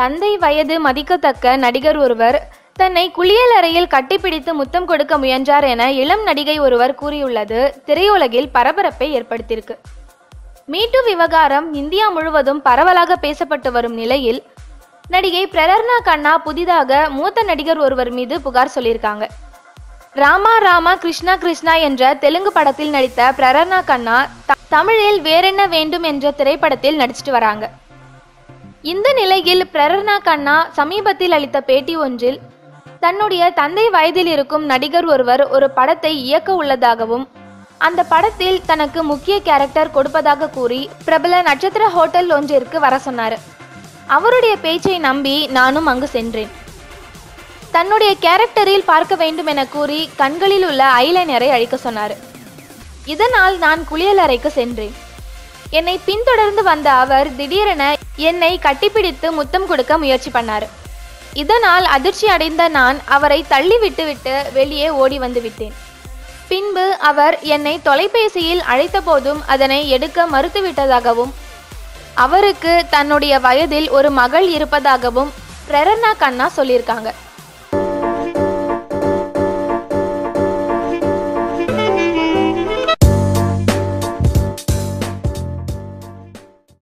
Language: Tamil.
தந்தை வயது மதிக்கத்தக்க நடிகர் ஒருவர் தன்னை குளியல் அறையில் கட்டிப்பிடித்து முத்தம் கொடுக்க முயன்றார் என இளம் நடிகை ஒருவர் கூறியுள்ளது. திரையுலகில் பரபரப்பை ஏற்படுத்தியிருக்கு. மீட்டு விவகாரம் இந்தியா முழுவதும் பரவலாக பேசப்பட்டு வரும் நிலையில் நடிகை பிரரர்னா கண்ணா புதிதாக மூத்த நடிகர் ஒருவர் மீது புகார் சொல்லியிருக்காங்க. ராமா ராமா கிருஷ்ணா கிருஷ்ணா என்ற தெலுங்கு படத்தில் நடித்த பிரரர்னா கண்ணா த- தமிழில் வேறென்ன வேண்டும் என்ற திரைப்படத்தில் நடிச்சிட்டு வராங்க. இந்த நிலையில் பிரேரணா கண்ணா சமீபத்தில் அளித்த பேட்டி ஒன்றில் தன்னுடைய தந்தை வயதில் இருக்கும் நடிகர் ஒருவர் ஒரு படத்தை இயக்க உள்ளதாகவும் அந்த படத்தில் தனக்கு முக்கிய கேரக்டர் கொடுப்பதாக கூறி பிரபல நட்சத்திர ஹோட்டல் ஒன்றிற்கு வர சொன்னார். அவருடைய பேச்சை நம்பி நானும் அங்கு சென்றேன். தன்னுடைய கேரக்டரில் பார்க்க வேண்டும் என கூறி கண்களில் உள்ள ஐலைனரை அழிக்க சொன்னார். இதனால் நான் குளியலறைக்கு சென்றேன். என்னை பின்தொடர்ந்து வந்த அவர் திடீரென என்னை கட்டிப்பிடித்து முத்தம் கொடுக்க முயற்சி பண்ணார். இதனால் அதிர்ச்சி அடைந்த நான் அவரை தள்ளி விட்டுவிட்டு வெளியே ஓடி வந்து விட்டேன். பின்பு அவர் என்னை தொலைபேசியில் அழைத்த போதும் அதனை எடுக்க மறுத்துவிட்டதாகவும் அவருக்கு தன்னுடைய வயதில் ஒரு மகள் இருப்பதாகவும் பிரரண்ணா கண்ணா சொல்லியிருக்காங்க.